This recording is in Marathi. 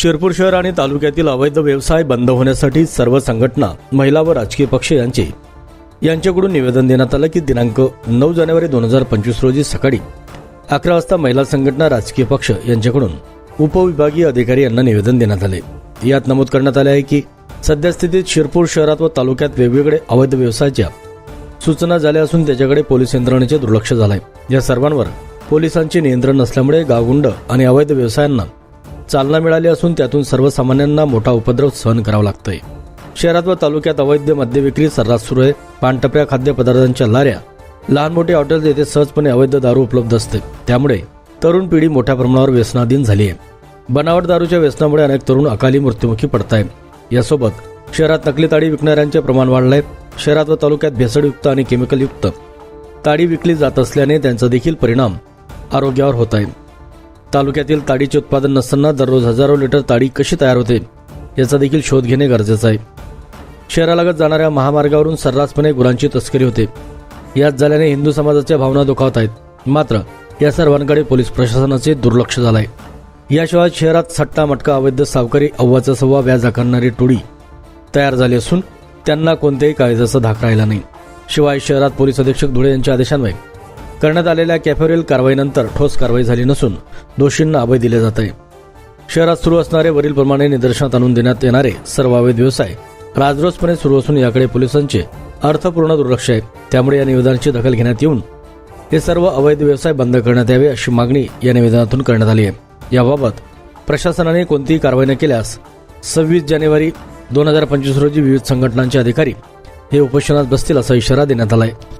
शिरपूर शहर आणि तालुक्यातील अवैध व्यवसाय बंद होण्यासाठी सर्व संघटना महिला व राजकीय पक्ष यांचे यांच्याकडून निवेदन देण्यात आलं की दिनांक नऊ जानेवारी दोन हजार पंचवीस रोजी सकाळी अकरा वाजता महिला संघटना राजकीय पक्ष यांच्याकडून उपविभागीय अधिकारी यांना निवेदन देण्यात आले. यात नमूद करण्यात आले आहे की सद्यस्थितीत शिरपूर शहरात व तालुक्यात वेगवेगळे अवैध व्यवसायाच्या सूचना झाल्या असून त्याच्याकडे पोलीस यंत्रणेचे दुर्लक्ष झालंय. या सर्वांवर पोलिसांचे नियंत्रण नसल्यामुळे गावगुंड आणि अवैध व्यवसायांना चालना मिळाली असून त्यातून सर्वसामान्यांना मोठा उपद्रव सहन करावा लागतोय. शहरात व तालुक्यात अवैध मद्यविक्री सर्रास सुरू आहे. पानटपऱ्या खाद्यपदार्थांच्या लाऱ्या लहान मोठे हॉटेल्स येथे सहजपणे अवैध दारू उपलब्ध असते त्यामुळे तरुण पिढी मोठ्या प्रमाणावर व्यसनाधीन झाली आहे. बनावट दारूच्या व्यसनामुळे अनेक तरुण अकाली मृत्युमुखी पडत आहेत यासोबत शहरात नकली ताडी विकणाऱ्यांचे प्रमाण वाढलंय. शहरात व तालुक्यात भेसळयुक्त आणि केमिकलयुक्त ताडी विकली जात असल्याने त्यांचा देखील परिणाम आरोग्यावर होत आहे. तालुक्यातील ताडीचे उत्पादन नसताना दररोज हजारो लिटर ताडी कशी तयार होते याचा देखील शोध घेणे गरजेचं आहे. शहरालगत जाणाऱ्या महामार्गावरून सर्रासपणे गुरांची तस्करी होते. याच झाल्याने हिंदू समाजाच्या भावना दुखावत आहेत. मात्र या सर्वांकडे पोलीस प्रशासनाचे दुर्लक्ष झालं आहे याशिवाय शहरात सट्टा मटका अवैध सावकारी अव्वाचा सव्वा व्याज आकारणारी टोळी तयार झाली असून त्यांना कोणत्याही कायद्याचा धाक राहिला नाही. शिवाय शहरात पोलीस अधीक्षक धुळे यांच्या आदेशान्वये करण्यात आलेल्या कॅफेवरील कारवाईनंतर ठोस कारवाई झाली नसून दोषींना अभय दिले जात आहे. शहरात सुरू असणारे वरीलप्रमाणे निदर्शनात आणून देण्यात येणारे सर्व अवैध व्यवसाय राजरोसपणे सुरू असून याकडे पोलिसांचे अर्थपूर्ण दुर्लक्ष आहे. त्यामुळे या निवेदनाची दखल घेण्यात येऊन हे सर्व अवैध व्यवसाय बंद करण्यात यावे अशी मागणी या निवेदनातून करण्यात आली आहे. याबाबत प्रशासनाने कोणतीही कारवाई न केल्यास सव्वीस जानेवारी दोन हजार पंचवीस रोजी विविध संघटनांचे अधिकारी हे उपोषणात बसतील असा इशारा देण्यात आला आहे